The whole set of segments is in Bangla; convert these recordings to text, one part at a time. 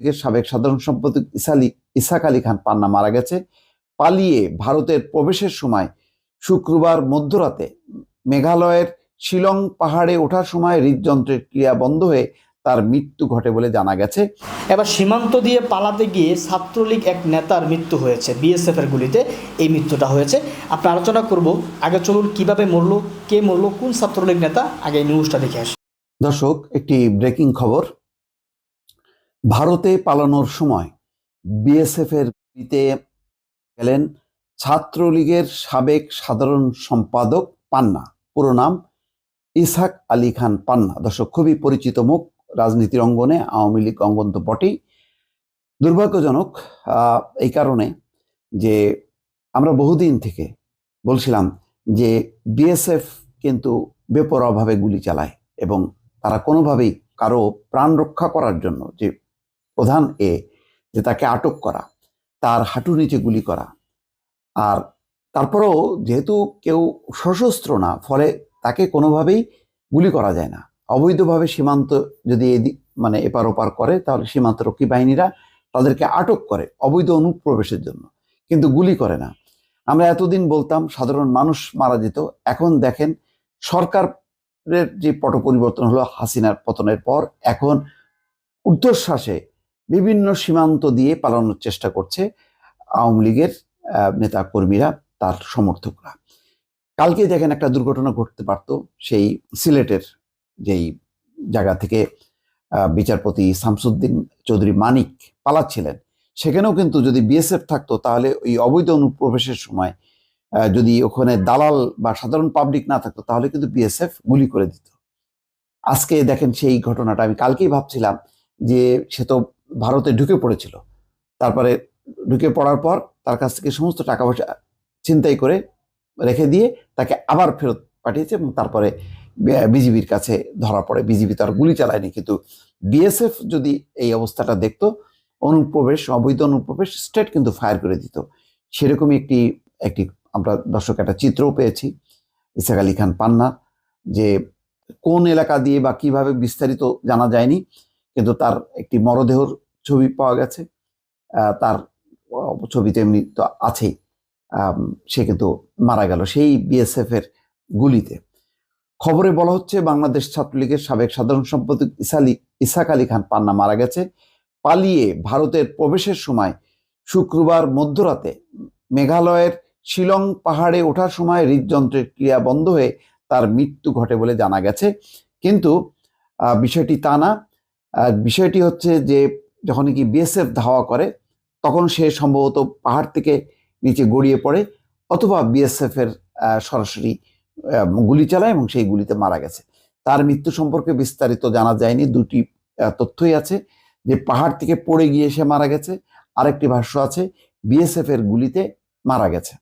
থেকে সাবেক সাধারণ সম্পাদক ইসালি ইসাক আলী খান পান্না মারা গেছে। পালিয়ে ভারতের প্রবেশের সময় শুক্রবার মধ্যরাতে মেঘালয়ের শিলং পাহাড়ে ওঠার সময় হৃদযন্ত্রের ক্রিয়া বন্ধ হয়ে তার মৃত্যু ঘটে বলে জানা গেছে। এবার সীমান্ত দিয়ে পালাতে গিয়ে ছাত্রলীগ এক নেতার মৃত্যু হয়েছে বিএসএফ এর গুলিতে এই মৃত্যুটা হয়েছে। আমরা আলোচনা করব আগে চলুন কীভাবে মরলো কে মরলো কোন ছাত্রলীগ নেতা? আগে নিউজটা দেখে আসি। দর্শক একটি ব্রেকিং খবর। ভারতে পালানোর সময় বিএসএফ এর গুলিতে গেলেন ছাত্রলীগের সাবেক সাধারণ সম্পাদক পান্না। পুরো নাম ইসাক আলী খান পান্না। দর্শক, খুবই পরিচিত মুখ, রাজনীতির অঙ্গনে আওয়ামী লীগ অঙ্গন তো বটেই। দুর্ভাগ্যজনক এই কারণে যে আমরা বহুদিন থেকে বলছিলাম যে বিএসএফ কিন্তু বেপরোয়াভাবে গুলি চালায় এবং তারা কোনোভাবেই কারও প্রাণ রক্ষা করার জন্য যে প্রধান এ, যে তাকে আটক করা, তার হাঁটু নিচে গুলি করা। আর তারপরেও যেহেতু কেউ সশস্ত্র না, ফলে তাকে কোনোভাবেই গুলি করা যায় না। অবৈধভাবে সীমান্ত যদি এদিক মানে এপার ওপার করে, তাহলে সীমান্তরক্ষী বাহিনীরা তাদেরকে আটক করে অবৈধ অনুপ্রবেশের জন্য, কিন্তু গুলি করে না। আমরা এতদিন বলতাম, সাধারণ মানুষ মারা যেত। এখন দেখেন, সরকারের যে পট পরিবর্তন হলো হাসিনার পতনের পর, এখন ঊর্ধ্বশ্বাসে বিভিন্ন সীমান্ত দিয়ে পালানোর চেষ্টা করছে আওয়ামী লীগের নেতা কর্মীরা তার সমর্থকরা। কালকে দেখেন একটা দুর্ঘটনা ঘটতে পারত, সেই সিলেটের যেই জায়গা থেকে বিচারপতি শামসুদ্দিন চৌধুরী মানিক পালাচ্ছিলেন। সেখানেও কিন্তু যদি বিএসএফ থাকতো, তাহলে ওই অবৈধ অনুপ্রবেশের সময় যদি ওখানে দালাল বা সাধারণ পাবলিক না থাকতো, তাহলে কিন্তু বিএসএফ গুলি করে দিত। আজকে দেখেন সেই ঘটনাটা, আমি কালকেই ভাবছিলাম যে সে তো ভারতে ঢুকে পড়েছিল। তারপরে ঢুকে পড়ার পর তার কাছ থেকে সমস্ত টাকা পয়সা ছিনতাই করে রেখে দিয়ে তাকে আবার ফেরত পাঠিয়েছে এবং তারপরে বিজিবির কাছে ধরা পড়ে। বিজিবি তার গুলি চালায়নি, কিন্তু বিএসএফ যদি এই অবস্থাটা দেখতো, অনুপ্রবেশ, অবৈধ অনুপ্রবেশ, স্টেট কিন্তু ফায়ার করে দিত। সেরকমই একটি একটি আমরা দর্শক, একটা চিত্রও পেয়েছি। ইসাক আলী খান পান্না, যে কোন এলাকা দিয়ে বা কীভাবে বিস্তারিত জানা যায়নি, কিন্তু তার একটি মরদেহর ছবি পাওয়া গেছে। তার ছবি তো এমনি তো আছেই। সে কিন্তু মারা গেল সেই বিএসএফ এর গুলিতে। খবরে বলা হচ্ছে, বাংলাদেশ ছাত্রলীগের সাবেক সাধারণ সম্পাদক ইসালি ইসাক আলী খান পান্না মারা গেছে। পালিয়ে ভারতের প্রবেশের সময় শুক্রবার মধ্যরাতে মেঘালয়ের শিলং পাহাড়ে ওঠার সময় হৃদযন্ত্রের ক্রিয়া বন্ধ হয়ে তার মৃত্যু ঘটে বলে জানা গেছে। কিন্তু বিষয়টি তা না। বিষয়টি হচ্ছে যে যখন কি বিএসএফ ধাওয়া করে, তখন সে সম্ভবত পাহাড় থেকে নিচে গড়িয়ে পড়ে, অথবা বিএসএফ এর সরাসরি গুলি চালায় এবং সেই গুলিতে মারা গেছে। তার মৃত্যু সম্পর্কে বিস্তারিত জানা যায়নি, দুটি তথ্যই আছে। যে পাহাড় থেকে পড়ে গিয়ে সে মারা গেছে, আরেকটি ভাষ্য আছে বিএসএফ এর গুলিতে মারা গেছে।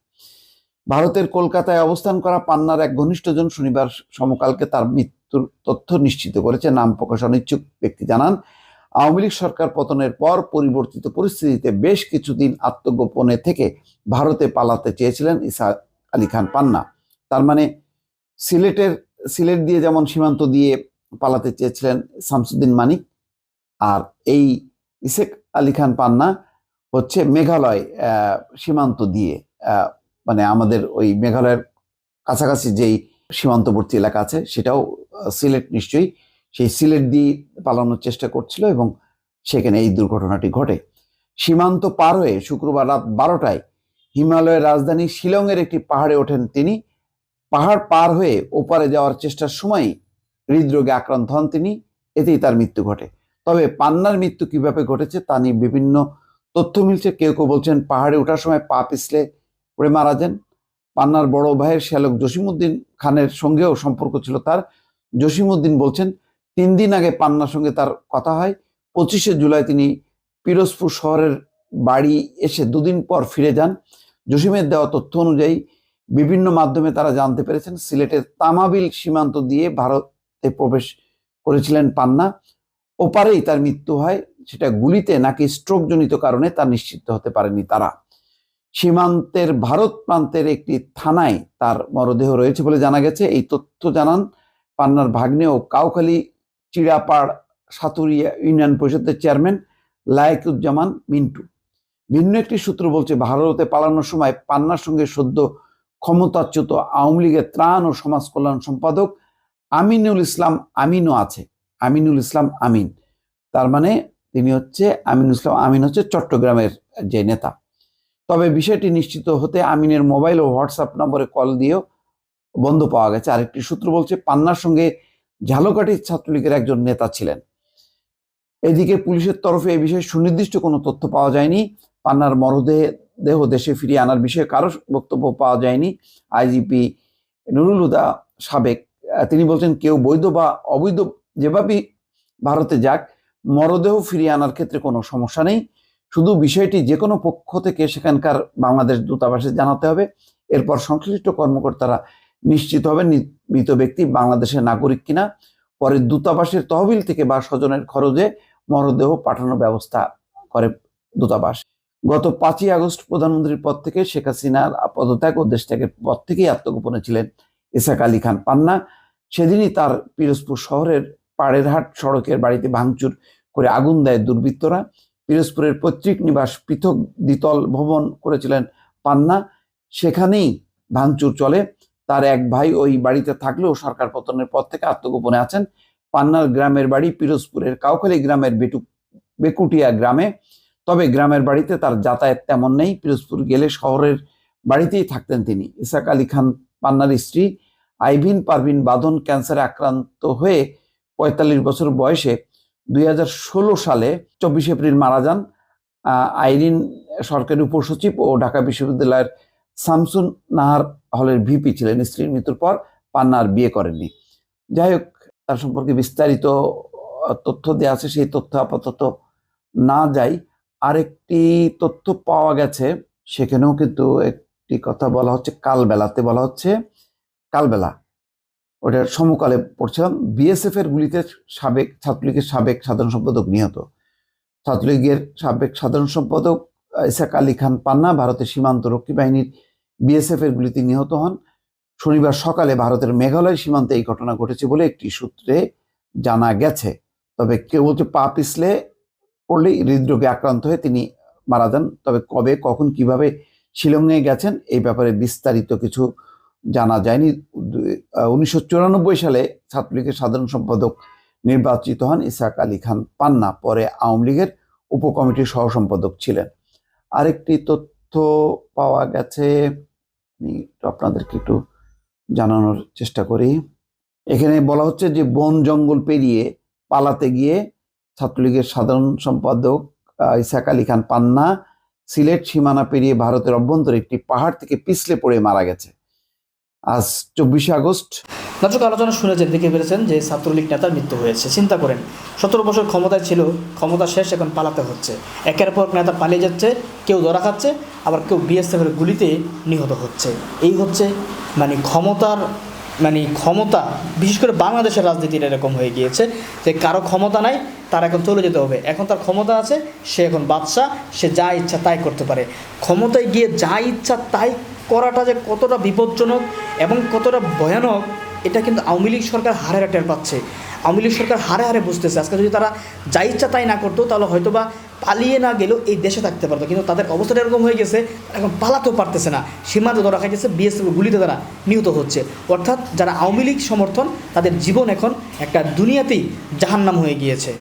ভারতের কলকাতায় অবস্থান করা পান্নার এক ঘনিষ্ঠজন শনিবার সমকালকে তার মৃত্যুর তথ্য নিশ্চিত করেছে। নাম প্রকাশ অনিচ্ছুক ব্যক্তি জানান আওয়ামী লীগ সরকার পতনের পর পরিবর্তিত পরিস্থিতিতে বেশ কিছুদিন আত্মগোপনে থেকে ভারতে পালাতে চেয়েছিলেন ইসা আলী খান পান্না। তার মানে সিলেটের, সিলেট দিয়ে যেমন সীমান্ত দিয়ে পালাতে চেয়েছিলেন শামসুদ্দিন মানিক, আর এই ইসেক আলী খান পান্না হচ্ছে মেঘালয় সীমান্ত দিয়ে মানে আমাদের ওই মেঘালয়ের কাছাকাছি যেই সীমান্তবর্তী এলাকা আছে সেটাও সিলেট নিশ্চয়ই সেই সিলেট দিয়ে পালানোর চেষ্টা করছিল এবং সেখানে এই দুর্ঘটনাটি ঘটে। সীমান্ত পার হয়ে শুক্রবার রাত বারোটায় হিমালয়ের রাজধানী শিলংয়ের একটি পাহাড়ে ওঠেন তিনি। পাহাড় পার হয়ে ওপারে যাওয়ার চেষ্টার সময় হৃদরোগে আক্রান্ত হন তিনি। এতেই তার মৃত্যু ঘটে। তবে পান্নার মৃত্যু কীভাবে ঘটেছে তা নিয়ে বিভিন্ন তথ্য মিলছে। কেউ কেউ বলছেন পাহাড়ে ওঠার সময় পা পিছলে পড়ে মারা যান। পান্নার বড় ভাইয়ের শ্যালক জসিমুদ্দিন খানের সঙ্গেও সম্পর্ক ছিল তার। জসিমুদ্দিন বলছেন তিন দিন আগে পান্নার সঙ্গে তার কথা হয়। পঁচিশে জুলাই তিনি পিরোজপুর শহরের বাড়ি এসে দুদিন পর ফিরে যান। জসিমের দেওয়া তথ্য অনুযায়ী বিভিন্ন মাধ্যমে তারা জানতে পেরেছেন সিলেটের তামাবিল সীমান্ত দিয়ে ভারতে প্রবেশ করেছিলেন পান্না। ওপারেই তার মৃত্যু হয়, সেটা গুলিতে নাকি স্ট্রোকজনিত কারণে তা নিশ্চিত হতে পারেনি তারা। সীমান্তের ভারত প্রান্তের একটি থানায় তার মরদেহ রয়েছে বলে জানা গেছে। এই তথ্য জানান পান্নার ভাগ্নে ও কাউখালী চিড়াপাড় সাতুরিয়া ইউনিয়ন পরিষদের চেয়ারম্যান লায়কুজ্জামান মিন্টু। ভিন্ন একটি সূত্র বলছে, ভারতে পালানোর সময় পান্নার সঙ্গে সদ্য ক্ষমতাচ্যুত আওয়ামী লীগের ত্রাণ ও সমাজ কল্যাণ সম্পাদক আমিনুল ইসলাম আমিনও আছে। আমিনুল ইসলাম আমিন। তার মানে তিনি হচ্ছে, আমিনুল ইসলাম আমিন হচ্ছে চট্টগ্রামের যে নেতা। তবে বিষয়টি নিশ্চিত হতে আমিনের মোবাইল ও হোয়াটসঅ্যাপ নম্বরে কল দিয়েও বন্ধ পাওয়া গেছে। আরেকটি সূত্র বলছে, পান্নার সঙ্গে ঝালকাঠির ছাত্রলীগের একজন নেতা ছিলেন। এদিকে পুলিশের তরফে এই বিষয়ে সুনির্দিষ্ট কোনো তথ্য পাওয়া যায়নি। পান্নার মরদেহ দেহ দেশে ফিরিয়ে আনার বিষয়ে কারও বক্তব্য পাওয়া যায়নি। আইজিপি নুরুল হুদা সাবেক তিনি বলছেন, কেউ বৈধ বা অবৈধ যেভাবেই ভারতে যাক, মরদেহ ফিরিয়ে আনার ক্ষেত্রে কোনো সমস্যা নেই। শুধু বিষয়টি যে কোনো পক্ষ থেকে সেখানকার বাংলাদেশ দূতাবাসে জানাতে হবে। এরপর সংশ্লিষ্ট কর্মকর্তারা নিশ্চিত হবে মৃত ব্যক্তি বাংলাদেশের নাগরিক কিনা, পরে দূতাবাসের তহবিল থেকে বা স্বজনের খরচে মরদেহ পাঠানোর ব্যবস্থা করে দূতাবাস। গত পাঁচই আগস্ট প্রধানমন্ত্রীর পদ থেকে শেখ হাসিনার পদত্যাগ ও দেশ ত্যাগের পর থেকেই আত্মগোপনে ছিলেন ইসাক আলী খান পান্না। সেদিনই তার পিরোজপুর শহরের পাড়েরহাট সড়কের বাড়িতে ভাঙচুর করে আগুন দেয় দুর্বৃত্তরা। পিরোজপুরের পৈতৃক নিবাস পৃথক দ্বিতল ভবন করেছিলেন পান্না। সেখানেই ভাঙচুর চলে। তার এক ভাই ওই বাড়িতে থাকলেও সরকার পতনের পর থেকে আত্মগোপনে আছেন। পান্নার গ্রামের বাড়ি পিরোজপুরের কাউখালী গ্রামের বেটু, বেকুটিয়া গ্রামে। তবে গ্রামের বাড়িতে তার যাতায়াত তেমন নেই। পিরোজপুর গেলে শহরের বাড়িতেই থাকতেন তিনি। ইসাক আলী খান, পান্নার স্ত্রী আইভিন পারভিন বাদন ক্যান্সারে আক্রান্ত হয়ে পঁয়তাল্লিশ বছর বয়সে দুই হাজার ষোলো সালে চব্বিশ এপ্রিল মারা যান। আইরিন সরকারি উপসচিব ও ঢাকা বিশ্ববিদ্যালয়ের শামসুন নাহার হলের ভিপি ছিলেন, স্ত্রীর মৃত্যুর পর পান্নার বিয়ে করেননি। যাই হোক, তার সম্পর্কে বিস্তারিত তথ্য দেওয়া আছে, সেই তথ্য আপাতত না যাই। আরেকটি তথ্য পাওয়া গেছে, সেখানেও কিন্তু একটি কথা বলা হচ্ছে, কালবেলাতে বলা হচ্ছে, কালবেলা ওটার সমকালে পড়ছিলাম, বিএসএফ এর গুলিতে সাবেক ছাত্রলীগের সাবেক সাধারণ সম্পাদক নিহত। ছাত্রলীগের সাবেক সাধারণ সম্পাদক ইসাক আলী খান পান্না, ভারতের সীমান্ত রক্ষী বাহিনীর বিএসএফ এর গুলিতে নিহত হন। শনিবার সকালে ভারতের মেঘালয় সীমান্তে এই ঘটনা ঘটেছে বলে একটি সূত্রে জানা গেছে। তবে কেউ বলছে পা পিছলে পড়লেই হৃদরোগে আক্রান্ত হয়ে তিনি মারা যান। তবে কবে, কখন, কীভাবে শিলংয়ে গেছেন এই ব্যাপারে বিস্তারিত কিছু জানা যায়নি। উনিশশো চুরানব্বই সালে ছাত্রলীগের সাধারণ সম্পাদক নির্বাচিত হন ইসাক আলী খান পান্না। পরে আওয়ামী লীগের উপকমিটির সহ সম্পাদক ছিলেন। আরেকটি তথ্য পাওয়া গেছে আমি আপনাদেরকে একটু জানানোর চেষ্টা করি। এখানে বলা হচ্ছে যে, বন জঙ্গল পেরিয়ে পালাতে গিয়ে ছাত্রলীগের সাধারণ সম্পাদক ইসাক আলী খান পান্না সিলেট সীমানা পেরিয়ে ভারতের অভ্যন্তরে একটি পাহাড় থেকে পিছলে পড়ে মারা গেছে। আজ চব্বিশে আগস্ট দর্শক আলোচনা শুনেছেন দেখে ফেলেছেন যে ছাত্রলীগ নেতার মৃত্যু হয়েছে। চিন্তা করেন, সতেরো বছর ক্ষমতায় ছিল, ক্ষমতা শেষ, এখন পালাতে হচ্ছে। একের পর নেতা পালিয়ে যাচ্ছে, কেউ ধরা খাচ্ছে, আবার কেউ বিএসএফের গুলিতে নিহত হচ্ছে। এই হচ্ছে মানে ক্ষমতার মানে ক্ষমতা, বিশেষ করে বাংলাদেশের রাজনীতির এরকম হয়ে গিয়েছে যে কারও ক্ষমতা নাই, তার এখন চলে যেতে হবে। এখন তার ক্ষমতা আছে, সে এখন বাদশাহ, সে যা ইচ্ছা তাই করতে পারে। ক্ষমতায় গিয়ে যা ইচ্ছা তাই করাটা যে কতটা বিপজ্জনক এবং কতটা ভয়ানক এটা কিন্তু আওয়ামী লীগ সরকার হারে টের পাচ্ছে। আওয়ামী লীগ সরকার হারে হারে বুঝতেছে। আজকে যদি তারা যা ইচ্ছা তাই না করতো, তাহলে হয়তো বা পালিয়ে না গেলেও এই দেশে থাকতে পারতো। কিন্তু তাদের অবস্থাটা এরকম হয়ে গেছে, এখন পালাতেও পারতেছে না। সীমান্ত ধরা খাইতেছে বিএসএফ গুলিতে তারা নিহত হচ্ছে। অর্থাৎ যারা আওয়ামী লীগ সমর্থন, তাদের জীবন এখন একটা দুনিয়াতেই জাহান্নাম হয়ে গিয়েছে।